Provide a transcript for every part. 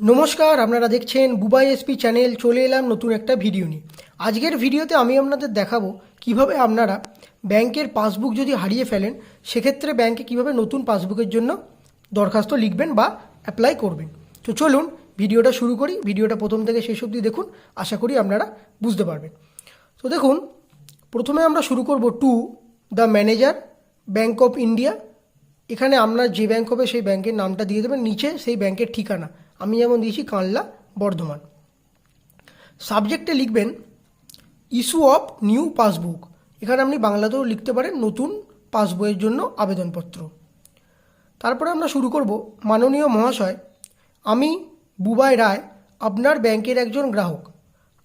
নমস্কার, আপনারা দেখছেন বুবাই এসপি চ্যানেল, চলে এলাম নতুন একটা ভিডিও নিয়ে। আজকের ভিডিওতে আমি আপনাদের দেখাবো কীভাবে আপনারা ব্যাংকের পাসবুক যদি হারিয়ে ফেলেন, সেক্ষেত্রে ব্যাংকে কীভাবে নতুন পাসবুকের জন্য দরখাস্ত লিখবেন বা অ্যাপ্লাই করবেন। তো চলুন ভিডিওটা শুরু করি। ভিডিওটা প্রথম থেকে শেষ অবধি দেখুন, আশা করি আপনারা বুঝতে পারবেন। তো দেখুন, প্রথমে আমরা শুরু করব to the manager Bank of India এখানে আপনার যে ব্যাংক হবে, সেই ব্যাংকের নামটা দিয়ে দেবেন। নিচে সেই ব্যাংকের ঠিকানা। আমি যেমন দিয়েছি কানলা, বর্ধমান। সাবজেক্টে লিখবেন ইস্যু অফ নিউ পাসবুক এখানে আপনি বাংলাতেও লিখতে পারেন নতুন পাসবইয়ের জন্য আবেদনপত্র। তারপরে আমরা শুরু করব, মাননীয় মহাশয়, আমি বুবাই রায়, আপনার ব্যাংকের একজন গ্রাহক।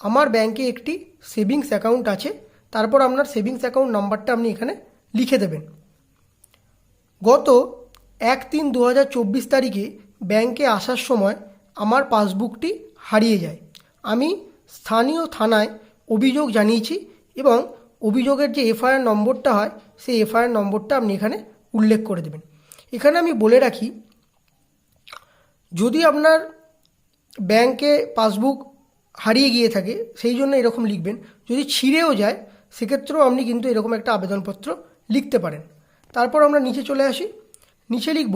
আমার ব্যাংকে একটি সেভিংস অ্যাকাউন্ট আছে, তারপর আপনার সেভিংস অ্যাকাউন্ট নাম্বারটা আপনি এখানে লিখে দেবেন। গত এক তিন দু তারিখে ব্যাংকে আসার সময় আমার পাসবুকটি হারিয়ে যায়। আমি স্থানীয় থানায় অভিযোগ জানিয়েছি এবং অভিযোগের যে এফআইআর নম্বরটা হয়, সেই এফআইআর নম্বরটা আপনি এখানে উল্লেখ করে দেবেন। এখানে আমি বলে রাখি, যদি আপনার ব্যাংকে পাসবুক হারিয়ে গিয়ে থাকে, সেই জন্য এরকম লিখবেন। যদি ছিঁড়েও যায়, সেক্ষেত্রেও আপনি কিন্তু এরকম একটা আবেদনপত্র লিখতে পারেন। তারপর আমরা নিচে চলে আসি। নিচে লিখব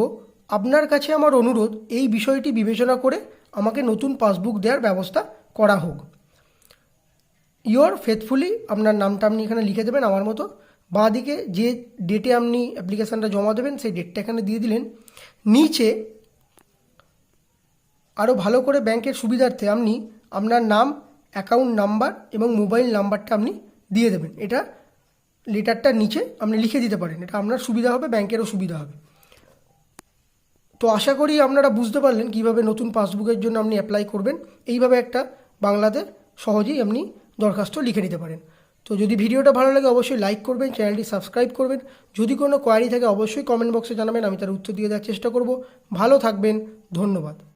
আপনার কাছে আমার অনুরোধ, এই বিষয়টি বিবেচনা করে আমাকে নতুন পাসবুক দেওয়ার ব্যবস্থা করা হোক। ইয়োর ফেথফুলি আপনার নামটা আপনি এখানে লিখে দেবেন আমার মতো। বাঁ দিকে যে ডেটে আপনি অ্যাপ্লিকেশানটা জমা দেবেন, সেই ডেটটা এখানে দিয়ে দিলেন। নিচে আরও ভালো করে ব্যাংকের সুবিধার্থে আপনি আপনার নাম অ্যাকাউন্ট নাম্বার এবং মোবাইল নাম্বারটা আপনি দিয়ে দেবেন। এটা লেটারটার নিচে আপনি লিখে দিতে পারেন। এটা আপনার সুবিধা হবে, ব্যাংকেরও সুবিধা হবে। তো আশা করি আপনারা বুঝতে পারলেন কীভাবে নতুন পাসবুকের জন্য আপনি অ্যাপ্লাই করবেন। এইভাবে একটা বাংলাতে সহজেই আপনি দরখাস্ত লিখে নিতে পারেন। তো যদি ভিডিওটা ভালো লাগে অবশ্যই লাইক করবেন চ্যানেলটি সাবস্ক্রাইব করবেন। যদি কোনো কোয়ারি থাকে অবশ্যই কমেন্ট বক্সে জানাবেন, আমি তার উত্তর দিয়ে দেওয়ার চেষ্টা করব। ভালো থাকবেন, ধন্যবাদ।